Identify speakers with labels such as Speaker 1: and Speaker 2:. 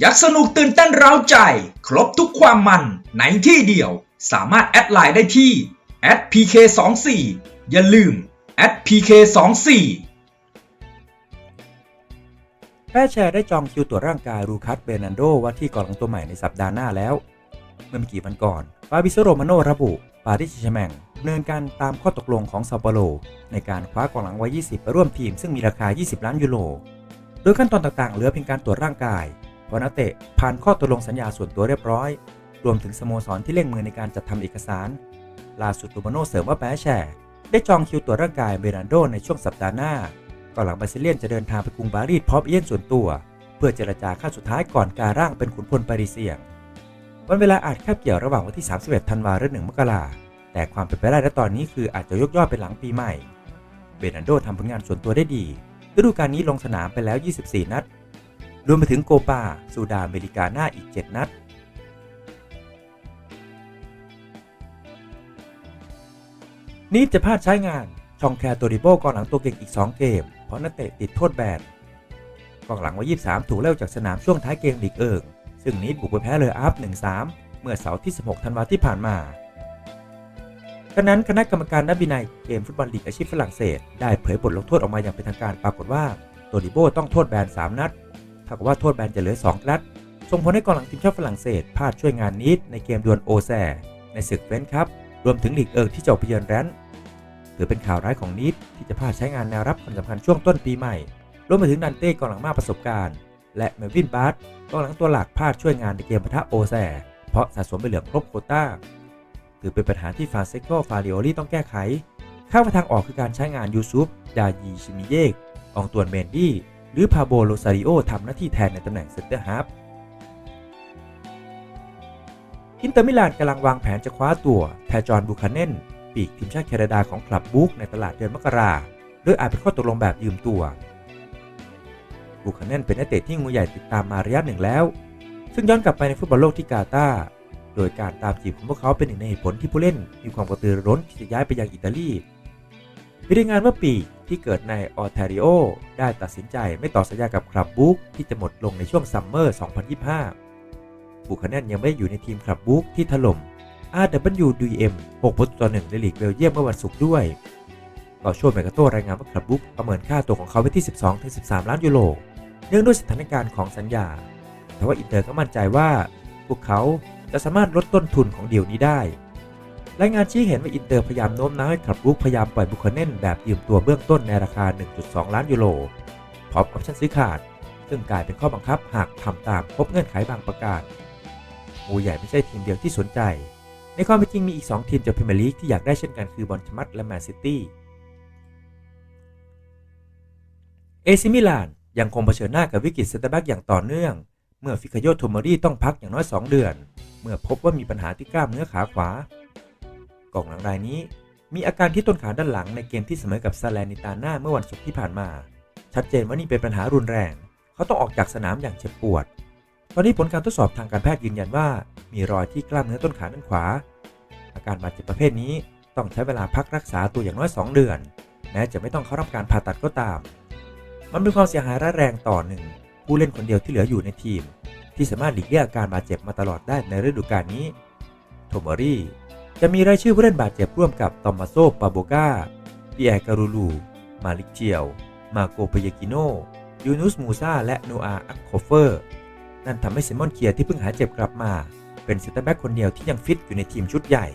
Speaker 1: อยากสนุกตื่นเต้นเร้าใจ ครบทุกความมันในที่เดียว สามารถแอดไลน์ได้ที่ @pk24 อย่าลืม @pk24
Speaker 2: แพทย์แชร์ได้จองคิวตรวจร่างกายรูคัสเบรนันโดว่าที่กองหลังตัวใหม่ในสัปดาห์หน้าแล้ว เมื่อไม่กี่วันก่อน ฟาบิโซโรมาโนระบุปาริสแชแมงดำเนินการตามข้อตกลงของซาเปโล ในการคว้ากองหลังวัย 20 ไปร่วมทีมซึ่งมีราคา 20 ล้านยูโร โดยขั้นตอนต่างๆ เหลือเพียงการตรวจร่างกาย พรานักเตะผ่านข้อตกลงสัญญาส่วนตัวเรียบร้อย รวมถึงสโมสรที่เร่งมือในการจัดทำเอกสาร ล่าสุดโรมาโนเสริมว่าแปแชร์ได้จองคิวตรวจร่างกายเบรนันโดในช่วงสัปดาห์หน้า ก่อนหลังบาซิเลียนจะเดินทางไปกรุงปารีสพร้อมเอี้ยนส่วนตัว เพื่อเจรจาขั้นสุดท้ายก่อนการร่างเป็นขุนพลปารีเซียงวันเวลาอาจแคบเกี่ยวระหว่างวันที่ 31 ธันวาคมและ1มกราแต่ความเป็นไปได้ณตอนนี้คืออาจจะยกย่อเป็นหลังปีใหม่ เบรนันโดทำผลงานส่วนตัวได้ดีฤดูกาลนี้ลงสนามไปแล้ว 24 นัด รวมไปถึงโกปาซูดาอเมริกาหน้าอีก 7 นัด นี้จะพลาดใช้งาน ชองแคร์โตริโบกองหลังตัวเก่งอีก 2 เกม เพราะนักเตะติดโทษแบนกองหลังวัย23 ถูกเล่าจากสนามช่วงท้ายเกมลีกเอิงซึ่งนี้บุกไปแพ้เลยอัพ 1-3 เมื่อเสาร์ที่ 16 ธันวาที่ผ่านมาดังนั้นคณะกรรมการนักวินัยเกมฟุตบอลลีกอาชีพฝรั่งเศส ได้เผยบทลงโทษออกมาอย่างเป็นทางการปรากฏว่า โตริโบต้องโทษแบน 3 นัด เท่ากับว่าโทษแบนจะเหลือ 2 นัดส่งผลให้กองหลังทีมชาติฝรั่งเศสพลาดช่วยงานนิดในเกมดวลโอแซในศึกเฟนช์คัพรวมถึงลีกเอิงที่จะออกไปเยือนแรนท์ถือเป็นข่าวร้ายของนิดที่จะพลาดใช้งานแนวรับคนสำคัญช่วงต้นปีใหม่รวมไปถึงดันเต้กองหลังมากประสบการณ์ และเมวินบาร์ตกองหลังตัวหลักพลาดช่วยงานในเกมปะทะโอแซเพราะสะสมไปเหลือครบโคต้าถือเป็นปัญหาที่ฟาเซโกฟาริโอลี่ต้องแก้ไขข้าวทางออกคือการใช้งานยูซุปดายีชิมิเยก อองตวนเมนดี้ หรือพาโบโลซาริโอทำหน้าที่แทนในตำแหน่งเซนเตอร์ฮาฟอินเตอร์มิลานกำลังวางแผนจะคว้าตัวแทจอนบูคาเนนปีกทีมชาติแคนาดาของคลับบุ๊กในตลาดเดือนมกราโดยอาจเป็นข้อตกลงแบบยืมตัว บูคาเนนเป็นนักเตะที่งูใหญ่ติดตามมาระยะหนึ่งแล้ว ซึ่งย้อนกลับไปในฟุตบอลโลกที่กาตาร์โดยการตามจีบของพวกเขาเป็นหนึ่งในเหตุผลที่ผู้เล่นมีความกระตือร้นที่จะย้ายไปยังอิตาลีมีรายงานว่าปี ที่เกิดในออ t ทริโอได้ตัดสินใจไม่ต่อสัญญากับคลับบุ๊กที่จะหมดลงในช่วงซัมเมอร์ 2025 บุคคลนั้นยังไม่อยู่ในทีมคลับบุ๊กที่ถล่ม RWDM 6ประตูต่อ1ในลีกเบลเยียมเมื่อวันศุกร์ด้วยต่อช่วงเมกาโตรายงานว่าคลับบุ๊กประเมินค่าตัวของเขาไว้ที่ 12-13 ล้านยูโร เนื่องด้วยสถานการณ์ของสัญญา แต่ว่าอินเตอร์ก็มั่นใจว่า พวกเขาจะสามารถลดต้นทุนของเดียวนี้ได้ รายงานชี้เห็นว่าอินเตอร์พยายามโน้มน้าวให้คลับบุ๊กพยายามปล่อยบุคเนนแบบยืมตัวเบื้องต้นในราคา 1.2 ล้านยูโรพร้อมออปชั่นซื้อขาด ซึ่งกลายเป็นข้อบังคับหากทำตามครบเงื่อนไขบางประการมูใหญ่ไม่ใช่ทีมเดียวที่สนใจ ในความเป็นจริงมีอีก 2 ทีมจากพรีเมียร์ลีกที่อยากได้เช่นกันคือบอลชมัดและแมนซิตี้เอซิมิลานยังคงเผชิญหน้ากับวิกฤตเซนเตอร์แบ็กอย่างต่อเนื่อง เมื่อฟิกาโยโทมอรี่ต้องพักอย่างน้อย 2 เดือน เมื่อพบว่ามีปัญหาที่กล้ามเนื้อขาขวา กองหลังรายนี้ มีอาการที่ต้นขาด้านหลังในเกมที่เสมอกับซาเลนิตาน่าเมื่อวันศุกร์ที่ผ่านมา ชัดเจนว่านี่เป็นปัญหารุนแรง เขาต้องออกจากสนามอย่างเจ็บปวด ตอนนี้ผลการทดสอบทางการแพทย์ยืนยันว่า มีรอยที่กล้ามเนื้อต้นขาด้านขวา อาการบาดเจ็บประเภทนี้ต้องใช้เวลาพักรักษาตัวอย่างน้อย 2 เดือน แม้จะไม่ต้องเข้ารับการผ่าตัดก็ตาม มันเป็นความเสียหายร้ายแรงต่อหนึ่งผู้เล่นคนเดียวที่เหลืออยู่ในทีม ที่สามารถหลีกเลี่ยงอาการบาดเจ็บมาตลอดได้ในฤดูกาลนี้ โทมอรี่ จะมีรายชื่อผู้เล่นบาดเจ็บร่วมกับตอมมาโซปาโบกาปีแอร์การูลู มาลิกเชียว มาโกเปยกิโน ยูนุสมูซา และโนอาอัคโคเฟอร์ นั่นทำให้เซมอนเคียร์ที่เพิ่งหายเจ็บกลับมา เป็นเซนเตอร์แบ็กคนเดียวที่ยังฟิตอยู่ในทีมชุดใหญ่